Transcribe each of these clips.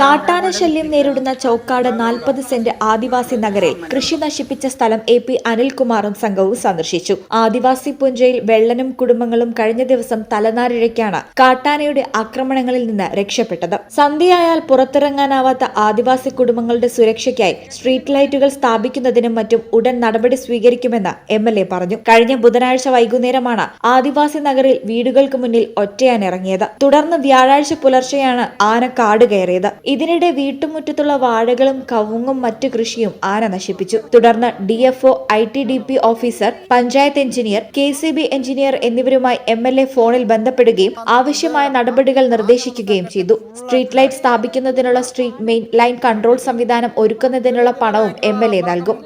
കാട്ടാന ശല്യം നേരിടുന്ന ചൌക്കാട് നാൽപ്പത് സെന്റ് ആദിവാസി നഗറിൽ കൃഷി നശിപ്പിച്ച സ്ഥലം എ പി അനിൽകുമാറും സംഘവും സന്ദർശിച്ചു. ആദിവാസി പുഞ്ചയിൽ വെള്ളനും കുടുംബങ്ങളും കഴിഞ്ഞ ദിവസം തലനാരിഴയ്ക്കാണ് കാട്ടാനയുടെ ആക്രമണങ്ങളിൽ നിന്ന് രക്ഷപ്പെട്ടത്. സന്ധ്യയായാൽ പുറത്തിറങ്ങാനാവാത്ത ആദിവാസി കുടുംബങ്ങളുടെ സുരക്ഷയ്ക്കായി സ്ട്രീറ്റ് ലൈറ്റുകൾ സ്ഥാപിക്കുന്നതിനും മറ്റും ഉടൻ നടപടി സ്വീകരിക്കുമെന്ന് എം എൽ എ പറഞ്ഞു. കഴിഞ്ഞ ബുധനാഴ്ച വൈകുന്നേരമാണ് ആദിവാസി നഗറിൽ വീടുകൾക്ക് മുന്നിൽ ഒറ്റയാൻ ഇറങ്ങിയത്. തുടർന്ന് വ്യാഴാഴ്ച പുലർച്ചെയാണ് ആന കാട് കയറിയത്. ഇതിനിടെ വീട്ടുമുറ്റത്തുള്ള വാഴകളും കവുങ്ങും മറ്റു കൃഷിയും ആന നശിപ്പിച്ചു. തുടർന്ന് D F O I T D P officer panchayat engineer K C B engineer എന്നിവരുമായി എം എൽ എ ഫോണിൽ ബന്ധപ്പെടുകയും ആവശ്യമായ നടപടികൾ നിർദ്ദേശിക്കുകയും ചെയ്തു. സ്ട്രീറ്റ് ലൈറ്റ് സ്ഥാപിക്കുന്നതിനുള്ള സ്ട്രീറ്റ് മെയിൻ ലൈൻ കൺട്രോൾ സംവിധാനം ഒരുക്കുന്നതിനുള്ള പണവും എം എൽ എ നൽകും.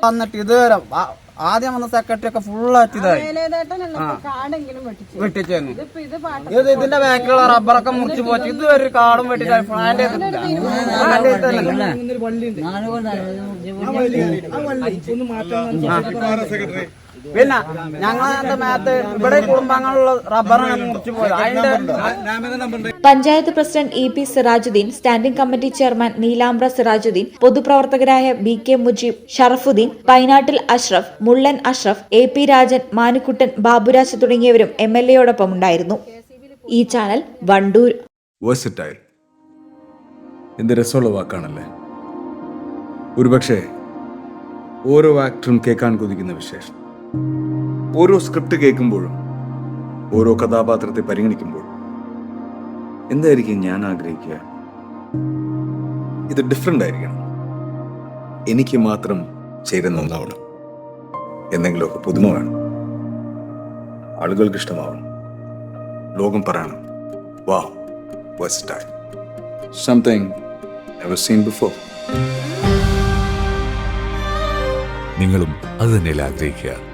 ആദ്യം വന്ന സെക്രട്ടറി ഒക്കെ ഫുള്ളായിട്ട് ഇതായി വെട്ടിച്ചു. വെട്ടിച്ചേന്നു ഇത് ഇത് ഇതിന്റെ ബാക്കിലുള്ള റബ്ബറൊക്കെ മുറിച്ച് പോച്ചു. ഇതുവരെ ഒരു കാടും വെട്ടിച്ചാൽ ചെയ്തിട്ടില്ല പ്ലാന്റ് ചെയ്തിട്ടില്ല പിന്നെ ഞങ്ങളെ മേത്ത് ഇവിടെ കുടുംബാംഗങ്ങളുള്ള റബ്ബറാണ് മുറിച്ചു പോയത് അതിന്റെ panchayat president E P Sirajuddin standing committee chairman Neelambra Sirajuddin പൊതുപ്രവർത്തകരായ B K Mujeeb Sharafuddin Painattil Ashraf Mullan Ashraf A P Rajan Manukuttan Baburaj തുടങ്ങിയവരും എം എൽ എയോടൊപ്പം ഉണ്ടായിരുന്നു. ഈ ചാനൽ വണ്ടൂർ. വേഴ്സറ്റൈൽ എന്ത് രസമുള്ള വാക്കാണല്ലേ? ഒരുപക്ഷെ ഓരോ ആക്ടറും കേൾക്കാൻ കൊതിക്കുന്ന വിശേഷം. ഓരോ സ്ക്രിപ്റ്റ് കേൾക്കുമ്പോഴും ഓരോ കഥാപാത്രത്തെ പരിഗണിക്കുമ്പോഴും എന്തായിരിക്കും ഞാൻ ആഗ്രഹിക്കുക? ഇത് ഡിഫറെന്റ് ആയിരിക്കണം. എനിക്ക് മാത്രം ചേരുന്ന ഒന്നാവണം. എന്തെങ്കിലുമൊക്കെ പുതുമ വേണം. ആളുകൾക്ക് ഇഷ്ടമാവണം ലോകം പറയണം. വാ versatile. സംതിങ് സീൻ ബിഫോർ നിങ്ങളും അത് തന്നെയല്ല ആഗ്രഹിക്കുക.